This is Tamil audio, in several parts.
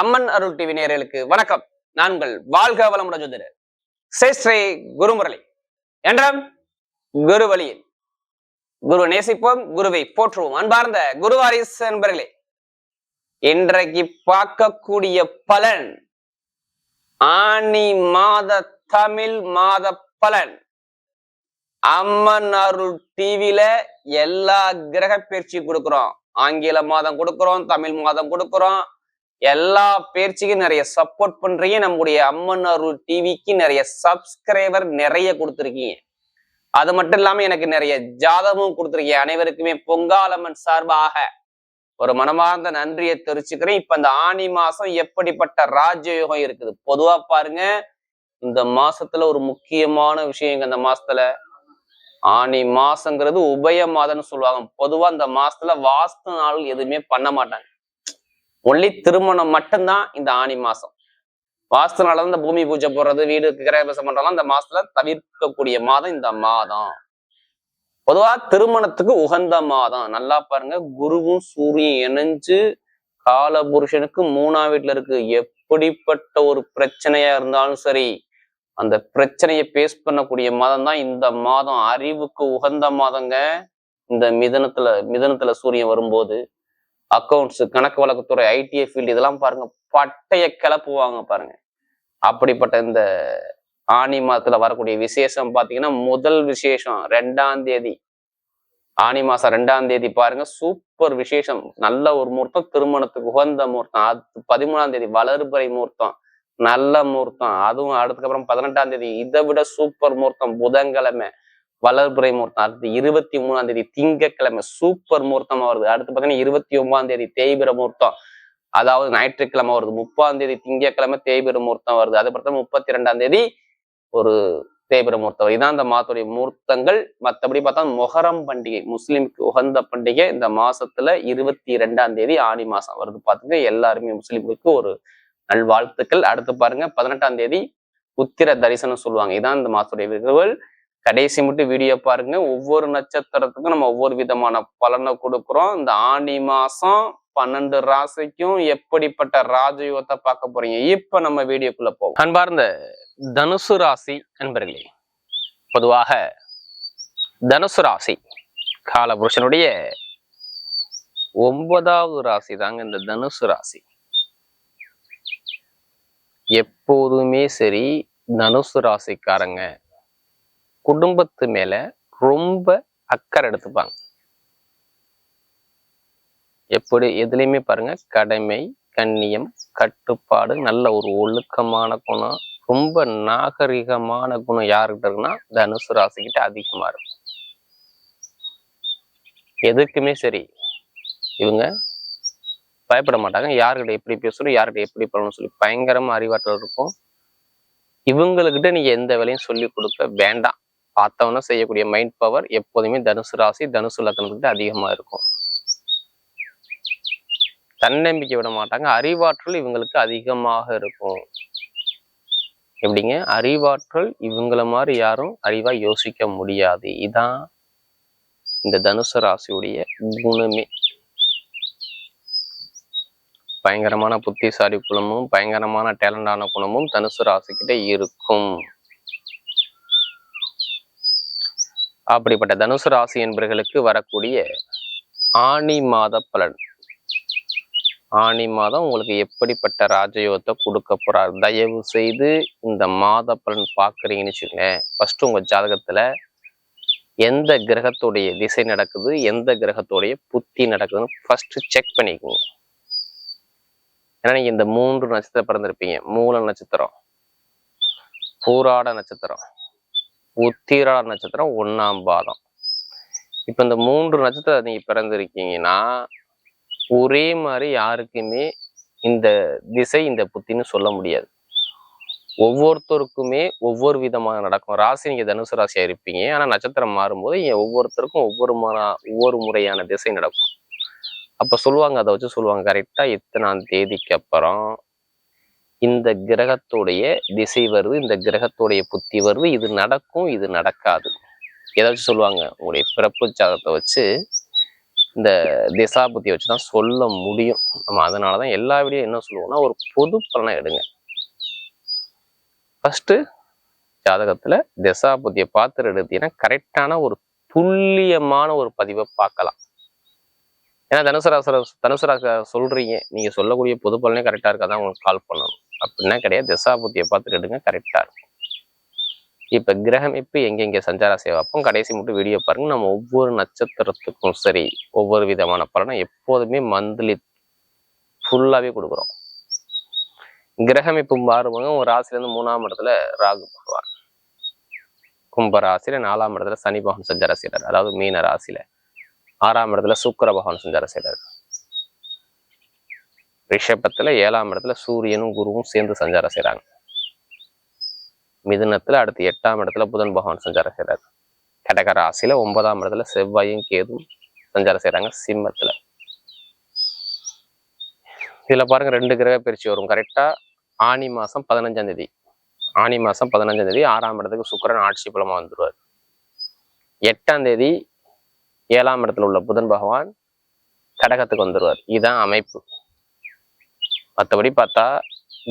அம்மன் அருள் டிவி நேரலுக்கு வணக்கம். நாங்கள் வாழ்க வளமுடன் ஜோதிடர். ஸ்ரீ ஸ்ரீ குருமுரளி. என்றும் குரு வழியில் குரு நேசிப்போம் குருவை போற்றுவோம். அன்பார்ந்த குருவாரிஸ் என்பர்களே இன்றைக்கு பார்க்கக்கூடிய பலன் ஆனி மாத தமிழ் மாத பலன். அம்மன் அருள் டிவில எல்லா கிரக பயிற்சி கொடுக்குறோம். ஆங்கில மாதம் கொடுக்குறோம் தமிழ் மாதம் கொடுக்குறோம். எல்லா பேர்ச்சிக்கும் நிறைய சப்போர்ட் பண்றீங்க. நம்முடைய அம்மன் அருள் டிவிக்கு நிறைய சப்ஸ்கிரைபர் நிறைய கொடுத்துருக்கீங்க. அது மட்டும் இல்லாம எனக்கு நிறைய ஜாதகமும் கொடுத்துருக்கீங்க. அனைவருக்குமே பொங்காலம்மன் சார்பாக ஒரு மனமார்ந்த நன்றியை தெரிவிச்சுக்கிறேன். இப்ப இந்த ஆனி மாசம் எப்படிப்பட்ட ராஜயோகம் இருக்குது? பொதுவா பாருங்க இந்த மாசத்துல ஒரு முக்கியமான விஷயம் இந்த மாசத்துல? ஆனி மாசங்கிறது உபய மாதம்னு சொல்லுவாங்க. பொதுவா இந்த மாசத்துல வாஸ்து நாள் எதுவுமே பண்ண மாட்டாங்க. ஒன்லி திருமணம் மட்டும்தான் இந்த ஆனி மாசம். வாஸ்து நாள் இந்த பூமி பூஜை போடுறது வீடு கிரகபிரசம் பண்றதெல்லாம் இந்த மாசத்துல தவிர்க்கக்கூடிய மாதம் இந்த மாதம். பொதுவா திருமணத்துக்கு உகந்த மாதம். நல்லா பாருங்க குருவும் சூரியன் இணைஞ்சு கால புருஷனுக்கு மூணாம் வீட்டுல இருக்கு. எப்படிப்பட்ட ஒரு பிரச்சனையா இருந்தாலும் சரி அந்த பிரச்சனையை பேஸ் பண்ணக்கூடிய மாதம் தான் இந்த மாதம். அறிவுக்கு உகந்த மாதங்க. இந்த மிதனத்துல மிதனத்துல சூரியன் வரும்போது அக்கௌண்ட்ஸ் கணக்கு வழக்குத்துறை ஐடிஐ ஃபீல்டு இதெல்லாம் பாருங்க. பட்டைய கிளப்புவாங்க பாருங்க. அப்படிப்பட்ட இந்த ஆனி மாதத்துல வரக்கூடிய விசேஷம் பாத்தீங்கன்னா முதல் விசேஷம் ரெண்டாம் தேதி. ஆனி மாசம் ரெண்டாம் தேதி பாருங்க. சூப்பர் விசேஷம். நல்ல ஒரு முகூர்த்தம். திருமணத்துக்கு உகந்த முகூர்த்தம். அது பதிமூணாம் தேதி வளர்பறை முகூர்த்தம். நல்ல முகூர்த்தம். அதுவும் அடுத்துக்கப்புறம் பதினெட்டாம் தேதி. இதை விட சூப்பர் முகூர்த்தம். புதன்கிழமை. வளர்புரை முகூர்த்தம் அடுத்து இருபத்தி மூணாம் தேதி திங்கக்கிழமை சூப்பர் முகூர்த்தமா வருது. அடுத்து பார்த்தீங்கன்னா இருபத்தி ஒன்பதாம் தேதி தேய்பிர முகூர்த்தம் அதாவது ஞாயிற்றுக்கிழமை வருது. முப்பாம் தேதி திங்கக்கிழமை தேய்பிர முகூர்த்தம் வருது. அது பார்த்தா முப்பத்தி ரெண்டாம் தேதி ஒரு தேய்பிர முகூர்த்தம் வருது. இதான் இந்த மாதத்துடைய முகூர்த்தங்கள் மற்றபடி பார்த்தா மொஹரம் பண்டிகை முஸ்லீமுக்கு உகந்த பண்டிகை இந்த மாசத்துல இருபத்தி ரெண்டாம் தேதி ஆனி மாசம் வருது. பார்த்துங்க எல்லாருமே முஸ்லீம்களுக்கு ஒரு நல்வாழ்த்துக்கள். அடுத்து பாருங்க பதினெட்டாம் தேதி உத்திர தரிசனம் சொல்லுவாங்க. இதான் இந்த மாசத்துடைய விருதுகள் கடைசி மட்டும் வீடியோ பாருங்க. ஒவ்வொரு நட்சத்திரத்துக்கும் நம்ம ஒவ்வொரு விதமான பலனை கொடுக்குறோம். இந்த ஆனி மாசம் பன்னெண்டு ராசிக்கும் எப்படிப்பட்ட ராஜயோகத்தை பார்க்க போறீங்க? இப்ப நம்ம வீடியோக்குள்ள போவோம். அன்பார்ந்த தனுசு ராசி நண்பர்களே பொதுவாக தனுசு ராசி காலபுருஷனுடைய ஒன்பதாவது ராசி தாங்க இந்த தனுசு ராசி. எப்போதுமே சரி தனுசு ராசிக்காரங்க குடும்பத்து மேல ரொம்ப அக்கறை எடுத்துப்பாங்க. எப்படி? எதுலையுமே பாருங்க. கடமை கண்ணியம் கட்டுப்பாடு நல்ல ஒரு ஒழுக்கமான குணம் ரொம்ப நாகரிகமான குணம் யாருக்கிட்ட இருக்குன்னா தனுசு ராசிக்கிட்ட அதிகமா இருக்கும். எதுக்குமே சரி. இவங்க பயப்பட மாட்டாங்க. யாருக்கிட்ட எப்படி பேசணும் யார்கிட்ட எப்படி பண்ணணும்னு சொல்லி பயங்கரமா அறிவாற்றல் இருக்கும். இவங்களுக்கிட்ட நீங்க எந்த வேலையும் சொல்லி கொடுக்க வேண்டாம். பார்த்தவன செய்யக்கூடிய மைண்ட் பவர் எப்போதுமே தனுசு ராசி தனுசு லக்னத்துக்கு அதிகமா இருக்கும். தன்னம்பிக்கை விட மாட்டாங்க. அறிவாற்றல் இவங்களுக்கு அதிகமாக இருக்கும். எப்படிங்க? அறிவாற்றல் இவங்கள மாதிரி யாரும் அறிவா யோசிக்க முடியாது. இதான் இந்த தனுசு ராசியுடைய குணமே. பயங்கரமான புத்திசாலி குணமும் பயங்கரமான டேலண்டான குணமும் தனுசு ராசிக்கிட்ட இருக்கும். அப்படிப்பட்ட தனுசு ராசி என்பவர்களுக்கு வரக்கூடிய ஆணி மாத பலன். ஆணி மாதம் உங்களுக்கு எப்படிப்பட்ட ராஜயோகத்தை கொடுக்க போறார்? தயவு செய்து இந்த மாத பலன் பார்க்குறீங்கன்னு வச்சுக்கோங்க. ஃபஸ்ட்டு உங்க ஜாதகத்துல எந்த கிரகத்துடைய திசை நடக்குது? எந்த கிரகத்துடைய புத்தி நடக்குதுன்னு ஃபஸ்ட்டு செக் பண்ணிக்கோங்க. ஏன்னா நீங்க இந்த மூன்று நட்சத்திரம் பிறந்திருப்பீங்க. மூல நட்சத்திரம் பூராட நட்சத்திரம். உத்திரா நட்சத்திரம் ஒன்றாம் பாதம். இப்போ இந்த மூன்று நட்சத்திரம் நீங்கள் பிறந்திருக்கீங்கன்னா ஒரே மாதிரி யாருக்குமே இந்த திசை இந்த புத்தின்னு சொல்ல முடியாது. ஒவ்வொருத்தருக்குமே ஒவ்வொரு விதமாக நடக்கும். ராசி நீங்கள் தனுசு ராசியாக இருப்பீங்க. ஆனால் நட்சத்திரம் மாறும்போது ஒவ்வொருத்தருக்கும் ஒவ்வொரு மா- ஒவ்வொரு முறையான திசை நடக்கும். அப்போ சொல்லுவாங்க அதை வச்சு சொல்லுவாங்க. கரெக்டாக இத்தனாம் தேதிக்கு அப்புறம் இந்த கிரகத்துடைய திசை வருது இந்த கிரகத்துடைய புத்தி வருது இது நடக்கும் இது நடக்காது. ஏதாச்சும் சொல்லுவாங்க உங்களுடைய பிறப்பு ஜாதகத்தை வச்சு இந்த திசா புத்தியை வச்சு தான் சொல்ல முடியும். நம்ம அதனால தான் எல்லா வீடியோ என்ன சொல்லுவோம்னா ஒரு பொது பலனை எடுங்க. ஃபஸ்ட்டு ஜாதகத்துல திசா புத்தியை பார்த்து எடுத்தீங்கன்னா கரெக்டான ஒரு துல்லியமான ஒரு பதிவை பார்க்கலாம். ஏன்னா தனுசு ராசி தனுசு ராசி சொல்றீங்க. நீங்க சொல்லக்கூடிய பொது பலனே கரெக்டா இருக்காதான் உங்களுக்கு கால் பண்ணணும். அப்படின்னா கிடையாது. திசாபுத்தியை பார்த்துட்டு எடுங்க. கரெக்டா இருக்கும். இப்ப கிரகம் இப்ப எங்கெங்க சஞ்சார சேவாப்பம் கடைசி மட்டும் வீடியோ பாருங்க. நம்ம ஒவ்வொரு நட்சத்திரத்துக்கும் சரி ஒவ்வொரு விதமான பலனை எப்போதுமே மந்த்லி ஃபுல்லாவே கொடுக்குறோம். கிரகமிப்பு மாறுவாங்க ஒரு ராசில இருந்து மூணாம் இடத்துல ராகு பகவான். கும்ப ராசியில நாலாம் இடத்துல சனி பகவான் சஞ்சார செய்கிறார் அதாவது மீன ராசியில. ஆறாம் இடத்துல சுக்கர பகவான் சஞ்சார செய்கிறார் ரிஷபத்தில் ஏழாம் இடத்துல சூரியனும் குருவும் சேர்ந்து சஞ்சாரம் செய்கிறாங்க மிதுனத்துல அடுத்து எட்டாம் இடத்துல புதன் பகவான் சஞ்சாரம் செய்கிறார் கடக ராசியில ஒன்பதாம் இடத்துல செவ்வாயும் கேதும் சஞ்சாரம் செய்கிறாங்க சிம்மத்துல. இதுல பாருங்க ரெண்டு கிரக பயிற்சி வரும். கரெக்டா ஆனி மாசம் பதினஞ்சாம் தேதி. ஆனி மாசம் பதினஞ்சாம் தேதி ஆறாம் இடத்துக்கு சுக்கரன் ஆட்சி பலமா வந்துடுவார் எட்டாம் தேதி ஏழாம் இடத்துல உள்ள புதன் பகவான் கடகத்துக்கு வந்துடுவார் இதுதான் அமைப்பு. மற்றபடி பார்த்தா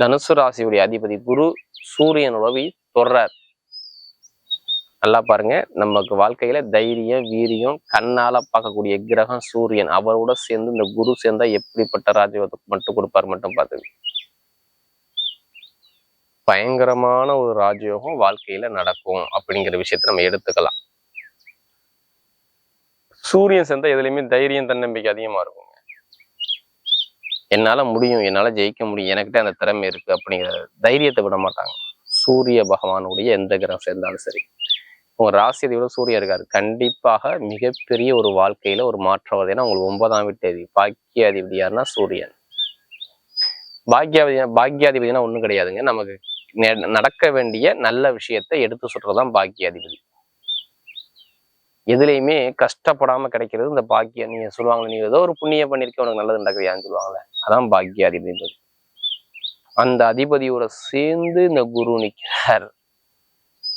தனுசு ராசியுடைய அதிபதி குரு சூரியன் உறவி தொடர்றார். நல்லா பாருங்க நமக்கு வாழ்க்கையில தைரியம் வீரியம் கண்ணால பார்க்கக்கூடிய கிரகம் சூரியன். அவரோட சேர்ந்து இந்த குரு சேர்ந்தா எப்படிப்பட்ட ராஜ்யத்தை மட்டும் கொடுப்பார் மட்டும் பார்த்து பயங்கரமான ஒரு ராஜயோகம் வாழ்க்கையில நடக்கும் அப்படிங்கிற விஷயத்த நம்ம எடுத்துக்கலாம். சூரியன் சேர்ந்தால் எதுலேயுமே தைரியம் தன்னம்பிக்கை அதிகமா இருக்குங்க. என்னால முடியும் என்னால ஜெயிக்க முடியும் எனக்கிட்ட அந்த திறமை இருக்கு அப்படிங்கிற தைரியத்தை விட மாட்டாங்க. சூரிய பகவானுடைய எந்த கிரகம் சேர்ந்தாலும் சரி. உங்க ராசி அதிபதியோட சூரியன் இருக்காரு. கண்டிப்பாக மிகப்பெரிய ஒரு வாழ்க்கையில ஒரு மாற்றம் வருது. ஏன்னா உங்களுக்கு ஒன்பதாம் வீட்டு பாக்கிய பாக்கியாதிபதி யாருன்னா சூரியன். பாக்கியாதிபதி பாக்கியாதிபதினா ஒண்ணும் கிடையாதுங்க. நமக்கு நெ- நடக்க வேண்டிய நல்ல விஷயத்தை எடுத்து சொல்றதுதான் பாக்கியாதிபதி. எதுலேயுமே கஷ்டப்படாம கிடைக்கிறது இந்த பாக்கியம். நீங்க சொல்லுவாங்களே நீ ஏதோ ஒரு புண்ணியம் பண்ணியிருக்க உனக்கு நல்லது நடக்குறியான்னு சொல்லுவாங்களே அதான் பாக்கிய அதிபதின்றது அந்த அதிபதியோட சேர்ந்து இந்த குரு நிக்கிறார்.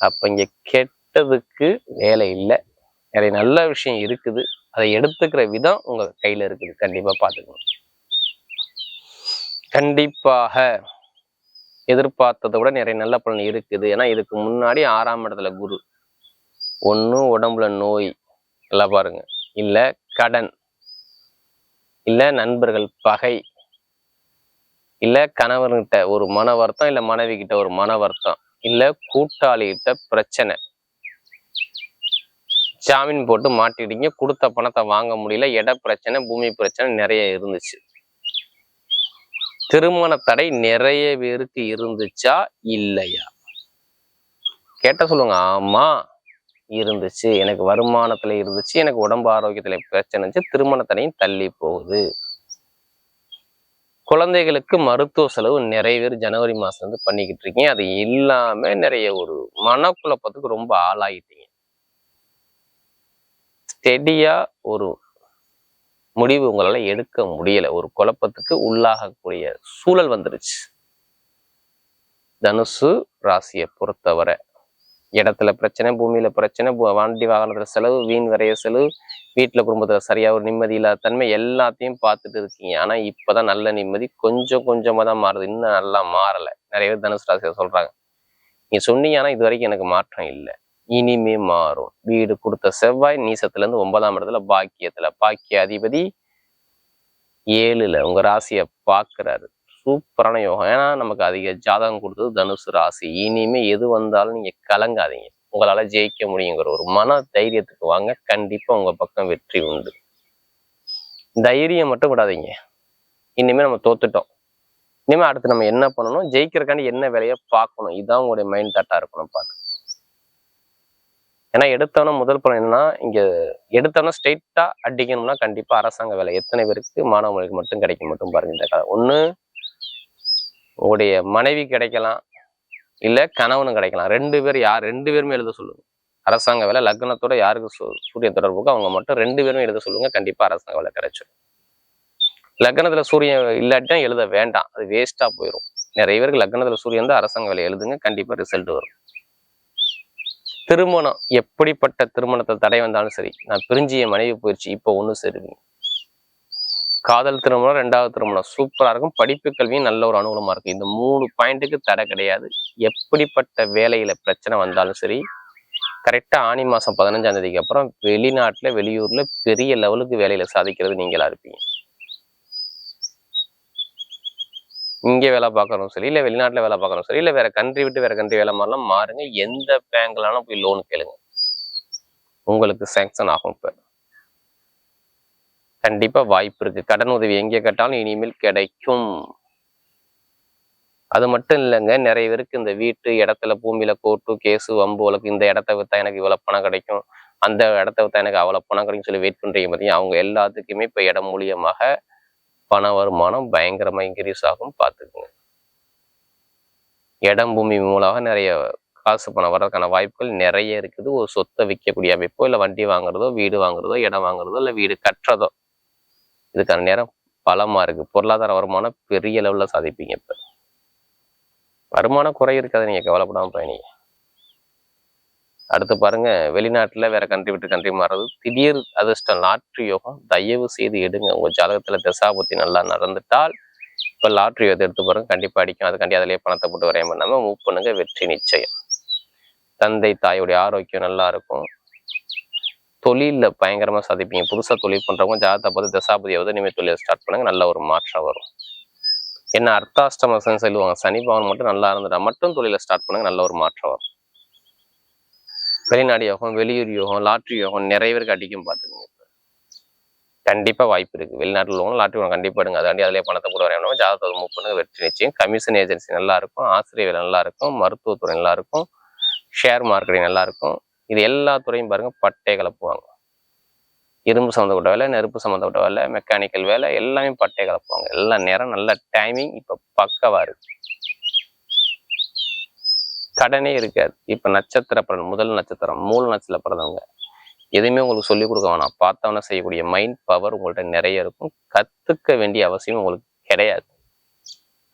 அப்ப இங்க கெட்டதுக்கு வேலை இல்லை. நிறைய நல்ல விஷயம் இருக்குது. அதை எடுத்துக்கிற விதம் உங்க கையில இருக்குது. கண்டிப்பா பார்த்துக்கணும். கண்டிப்பாக எதிர்பார்த்ததை விட நிறைய நல்ல பலன் இருக்குது. ஏன்னா இதுக்கு முன்னாடி ஆறாம் இடத்துல குரு. ஒன்று உடம்புல நோய் எல்லாம் பாருங்க. இல்ல கடன் இல்ல நண்பர்கள் பகை இல்ல கணவர்கிட்ட ஒரு மன வருத்தம் இல்ல மனைவி கிட்ட ஒரு மன வருத்தம் இல்ல கூட்டாளிகிட்ட பிரச்சனை. ஜாமீன் போட்டு மாட்டிட்டீங்க கொடுத்த பணத்தை வாங்க முடியல இட பிரச்சனை பூமி பிரச்சனை நிறைய இருந்துச்சு. திருமண தடை நிறைய பேருக்கு இருந்துச்சா இல்லையா? கேட்ட சொல்லுங்க ஆமா இருந்துச்சு. எனக்கு வருமானத்துல இருந்துச்சு. எனக்கு உடம்பு ஆரோக்கியத்துல பிரச்சனை இருந்துச்சு. திருமணத்தனையும் தள்ளி போகுது. குழந்தைகளுக்கு மருத்துவ செலவு நிறைய பேர் ஜனவரி மாசம் வந்து பண்ணிக்கிட்டு இருக்கீங்க. அது இல்லாம நிறைய ஒரு மனக்குழப்பத்துக்கு ரொம்ப ஆளாயிட்டீங்க. ஸ்டெடியா ஒரு முடிவு உங்களால எடுக்க முடியல. ஒரு குழப்பத்துக்கு உள்ளாகக்கூடிய சூழல் வந்துருச்சு. தனுசு ராசியை பொறுத்தவரை. இடத்துல பிரச்சனை பூமியில பிரச்சனை வாண்டி வண்டி வாகனத்துல செலவு வீண் விரைய செலவு வீட்டுல குடும்பத்துல சரியா ஒரு நிம்மதி இல்லாத தன்மை எல்லாத்தையும் பார்த்துட்டு இருக்கீங்க. ஆனா இப்பதான் நல்ல நிம்மதி கொஞ்சம் கொஞ்சமா தான் மாறுது. இன்னும் நல்லா மாறல. நிறைய பேர் தனுசு ராசியை சொல்றாங்க. நீங்க சொன்னீங்க ஆனா இது வரைக்கும் எனக்கு மாற்றம் இல்லை. இனிமே மாறும். வீடு கொடுத்த செவ்வாய் நீசத்துல இருந்து ஒன்பதாம் இடத்துல பாக்கியத்துல. பாக்கிய அதிபதி ஏழுல உங்க ராசியை பார்க்குறாரு. சூப்பரான யோகம். ஏன்னா நமக்கு அதிக ஜாதகம் கொடுத்தது தனுசு ராசி. இனிமே எது வந்தாலும் நீங்க கலங்காதீங்க. உங்களால ஜெயிக்க முடியுங்கிற ஒரு மன தைரியத்துக்கு வாங்க. கண்டிப்பா உங்க பக்கம் வெற்றி உண்டு. தைரியம் மட்டும் விடாதீங்க. இனிமே நம்ம தோத்துட்டோம். இனிமே அடுத்து நம்ம என்ன பண்ணணும்? ஜெயிக்கிறக்காண்டி என்ன வேலையை பார்க்கணும். இதுதான் உங்களுடைய மைண்ட் தாட்டா இருக்கணும் பார்த்து ஏன்னா எடுத்தவன முதல் பலன் என்னன்னா இங்க எடுத்தவன ஸ்ட்ரெயிட்டா அடிக்கணும்னா கண்டிப்பா அரசாங்க வேலை. எத்தனை பேருக்கு மாணவர்களுக்கு மட்டும் கிடைக்க மட்டும் பாருங்க இந்த கதை ஒன்னு உங்களுடைய மனைவி கிடைக்கலாம் இல்லை கணவனும் கிடைக்கலாம். ரெண்டு பேர் யார் ரெண்டு பேருமே எழுத சொல்லுங்கள் அரசாங்க வேலை லக்னத்தோட யாருக்கு சூ- சூரிய தொடர்புக்கோ அவங்க மட்டும் ரெண்டு பேருமே எழுத சொல்லுங்க. கண்டிப்பாக அரசாங்க வேலை கிடைச்சிடும் லக்னத்துல சூரியன் இல்லாட்டினா எழுத வேண்டாம். அது வேஸ்ட்டாக போயிடும் நிறைய பேருக்கு லக்னத்தில் சூரியன் தான் அரசாங்க வேலை எழுதுங்க. கண்டிப்பாக ரிசல்ட் வரும். திருமணம் எப்படிப்பட்ட திருமணத்தை தடை வந்தாலும் சரி நான் பிரிஞ்சிய மனைவி போயிடுச்சு இப்போ ஒன்று சேருவீங்க காதல் திருமணம் ரெண்டாவது திருமணம். சூப்பராக இருக்கும். படிப்பு கல்வியும் நல்ல ஒரு அனுகூலமாக இருக்கும் இந்த மூணு பாயிண்ட்டுக்கு தடை கிடையாது. எப்படிப்பட்ட வேலையில் பிரச்சனை வந்தாலும் சரி கரெக்டாக ஆனி மாதம் பதினஞ்சாம் தேதிக்கு அப்புறம் வெளிநாட்டில் வெளியூரில் பெரிய லெவலுக்கு வேலையில் சாதிக்கிறது நீங்களாக இருப்பீங்க. இங்கே வேலை பார்க்குறோம் சரி இல்லை வெளிநாட்டில் வேலை பார்க்குறோம் சரி இல்லை வேறு கண்ட்ரி விட்டு வேறு கண்ட்ரி வேலை மாதிரிலாம் மாறுங்க. எந்த பேங்க்லாலும் போய் லோன் கேளுங்க. உங்களுக்கு சேங்ஷன் ஆகும் இப்போ. கண்டிப்பா வாய்ப்பு இருக்கு. கடன் உதவி எங்கே கேட்டாலும் இனிமேல் கிடைக்கும். அது மட்டும் இல்லைங்க நிறைய பேருக்கு இந்த வீட்டு இடத்துல பூமியில கோர்ட்டு கேஸு வம்பு வழக்கு இந்த இடத்த வித்தா எனக்கு இவ்வளவு பணம் கிடைக்கும் அந்த இடத்த வித்தா எனக்கு அவ்வளவு பணம் கிடைக்கும் சொல்லி வெயிட் பண்றீங்க பார்த்தீங்க அவங்க எல்லாத்துக்குமே இப்ப இடம் மூலியமாக பண வருமானம் பயங்கரமா இன்க்ரீஸ் ஆகும் பார்த்துக்குங்க. இடம் பூமி மூலமாக நிறைய காசு பணம் வர்றதுக்கான வாய்ப்புகள் நிறைய இருக்குது. ஒரு சொத்தை விற்கக்கூடிய அமைப்போ இல்லை வண்டி வாங்குறதோ வீடு வாங்குறதோ இடம் வாங்குறதோ இல்லை வீடு கட்டுறதோ இதுக்கான நேரம் பலமா இருக்கு. பொருளாதார வருமானம் பெரிய லெவலில் சாதிப்பீங்க இப்ப. வருமானம் குறை இருக்காது நீங்க கவலைப்படாமல் பயணிங்க. அடுத்து பாருங்க வெளிநாட்டுல வேற கண்ட்ரி விட்டு கண்ட்ரி மாறுறது திடீர் அதிர்ஷ்டம். லாட்ரி யோகம் தயவு செய்து எடுங்க. உங்க ஜாதகத்தில் தசாபத்தி நல்லா நடந்துட்டால் இப்ப லாட்ரி யோகத்தை எடுத்து பாருங்க. கண்டிப்பா அடிக்கும். அதுக்காண்டி அதிலேயே பணத்தை போட்டு வரையம் பண்ணாமல் மூவ் பண்ணுங்க. வெற்றி நிச்சயம். தந்தை தாயுடைய ஆரோக்கியம் நல்லா இருக்கும். தொழிலில் பயங்கரமாக சாதிப்பீங்க. புதுசாக தொழில் பண்ணுறவங்க ஜாதகத்தை பார்த்து தசாபதியாவது இனிமேல் தொழிலை ஸ்டார்ட் பண்ணுங்கள் நல்ல ஒரு மாற்றம் வரும். என்ன அர்த்தாஷ்டமசன் சொல்லுவாங்க. சனி பவன் மட்டும் நல்லா இருந்துட்டா மட்டும் தொழிலை ஸ்டார்ட் பண்ணுங்கள் நல்ல ஒரு மாற்றம் வரும். வெளிநாடு யோகம் வெளியூர் யோகம் லாட்ரி யோகம் நிறைய பேருக்கு அடிக்கும் பார்த்துக்கோங்க. கண்டிப்பாக வாய்ப்பு இருக்குது வெளிநாட்டில் உள்ளவங்க லாட்ரி யோகம் கண்டிப்பாக எடுங்க. அதாண்டி அதிலே பணத்தை கூட வரையணும் ஜாதகத்தை மூவ் பண்ணுங்க. வெற்றி நிச்சயம். கமிஷன் ஏஜென்சி நல்லா இருக்கும். ஆசிரியர் நல்லாயிருக்கும் நல்லா இருக்கும். மருத்துவத்துறை நல்லா இருக்கும். ஷேர் மார்க்கெட்டிங் நல்லா இருக்கும். இது எல்லா துறையும் பாருங்க பட்டை கலப்புவாங்க. இரும்பு சம்மந்தப்பட்ட வேலை நெருப்பு சம்மந்தப்பட்ட வேலை மெக்கானிக்கல் வேலை எல்லாமே பட்டை கலப்புவாங்க. எல்லா நேரம் நல்ல டைமிங் இப்போ பக்கவா இருக்கு. கடனே இருக்காது. இப்ப நட்சத்திர பலன் முதல் நட்சத்திரம் மூல நட்சத்திர பிறந்தவங்க எதுவுமே உங்களுக்கு சொல்லிக் கொடுக்க வேணாம். பார்த்தவன செய்யக்கூடிய மைண்ட் பவர் உங்கள்கிட்ட நிறைய இருக்கும். கத்துக்க வேண்டிய அவசியம் உங்களுக்கு கிடையாது.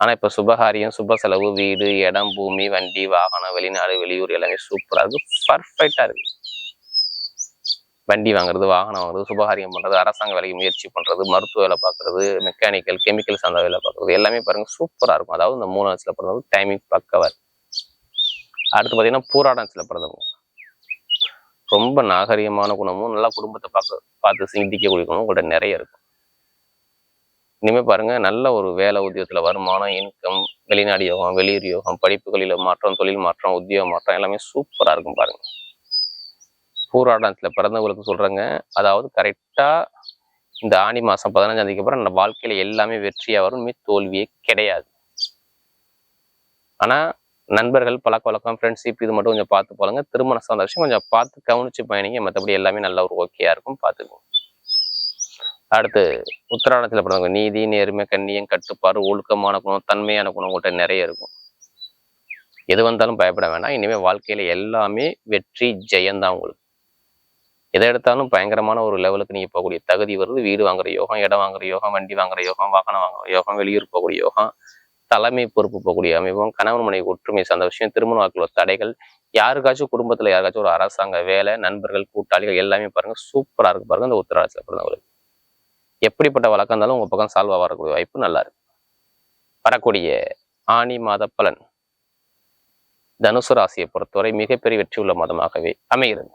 ஆனா இப்ப சுபகாரியம் சுப செலவு வீடு இடம் பூமி வண்டி வாகனம் வெளிநாடு வெளியூர் எல்லாமே சூப்பராக இருக்குது பர்ஃபெக்டாக இருக்கு. வண்டி வாங்குறது வாகனம் வாங்குறது சுபகாரியம் பண்றது அரசாங்க வேலைக்கு முயற்சி பண்றது மருத்துவ வேலை பார்க்கறது மெக்கானிக்கல் கெமிக்கல் சார்ந்த வேலை பார்க்கறது எல்லாமே பாருங்க சூப்பரா இருக்கும். அதாவது இந்த மூணு நட்சத்திர பிறந்தவங்க டைமிங் பக்கவர் அடுத்து பார்த்தீங்கன்னா பூராடன்ஸ்ல பிறந்தவங்க. ரொம்ப நாகரிகமான குணமும் நல்லா குடும்பத்தை பார்க்க பார்த்து சிந்திக்கக்கூடிய குணமும் உங்கள்கிட்ட நிறைய இருக்கும். இனிமே பாருங்க நல்ல ஒரு வேலை உத்தியோகத்தில் வருமானம் இன்கம் வெளிநாடு யோகம் வெளியூர் யோகம் படிப்புகளில் மாற்றம் தொழில் மாற்றம் உத்தியோக மாற்றம் எல்லாமே சூப்பரா இருக்கும் பாருங்க. பூராடத்தில் பிறந்தவங்களுக்கு சொல்றேங்க. அதாவது கரெக்டா இந்த ஆணி மாசம் பதினஞ்சாந்தேதிக்கு அப்புறம் நம்ம வாழ்க்கையில எல்லாமே வெற்றியா வரும் தோல்வியே கிடையாது. ஆனா நண்பர்கள் பழக்க வழக்கம் ஃப்ரெண்ட்ஷிப் இது மட்டும் கொஞ்சம் பார்த்து போலங்க. திருமண சார்ந்த விஷயம் கொஞ்சம் பார்த்து கவனிச்சு பயணிங்க. மற்றபடி எல்லாமே நல்ல ஒரு ஓகேயாக இருக்கும் பார்த்துக்குவோம் அடுத்து உத்தராடத்தில் பிறந்தவங்க நீதி நேர்மை கண்ணியம் கட்டுப்பாடு ஒழுக்கமான குணம் தன்மையான குணம் உங்கள்கிட்ட நிறைய இருக்கும். எது வந்தாலும் பயப்பட வேண்டாம் இனிமேல் வாழ்க்கையில எல்லாமே வெற்றி ஜெயந்தான் உங்களுக்கு. எதை எடுத்தாலும் பயங்கரமான ஒரு லெவலுக்கு நீங்க போகக்கூடிய தகுதி வருது. வீடு வாங்குற யோகம் இடம் வாங்குற யோகம் வண்டி வாங்குற யோகம் வாகனம் வாங்குற யோகம் வெளியூர் போகக்கூடிய யோகம் தலைமை பொறுப்பு போகக்கூடிய அமைப்பும் கணவன் மனைவி ஒற்றுமை சார்ந்த விஷயம் திருமண வாழ்க்கையில் தடைகள் யாருக்காச்சும் குடும்பத்துல யாருக்காச்சும் ஒரு அரசாங்க வேலை நண்பர்கள் கூட்டாளிகள் எல்லாமே பாருங்க. சூப்பராக இருக்கு பாருங்க. இந்த உத்தராட்சியில் பிறந்தவங்களுக்கு எப்படிப்பட்ட வழக்கம் இருந்தாலும் உங்க பக்கம் சால்வ் வரக்கூடிய வாய்ப்பு நல்லா இருக்கு. வரக்கூடிய ஆணி மாத பலன் தனுசு ராசியை பொறுத்தவரை மிகப்பெரிய வெற்றி உள்ள மாதமாகவே அமைகிறது.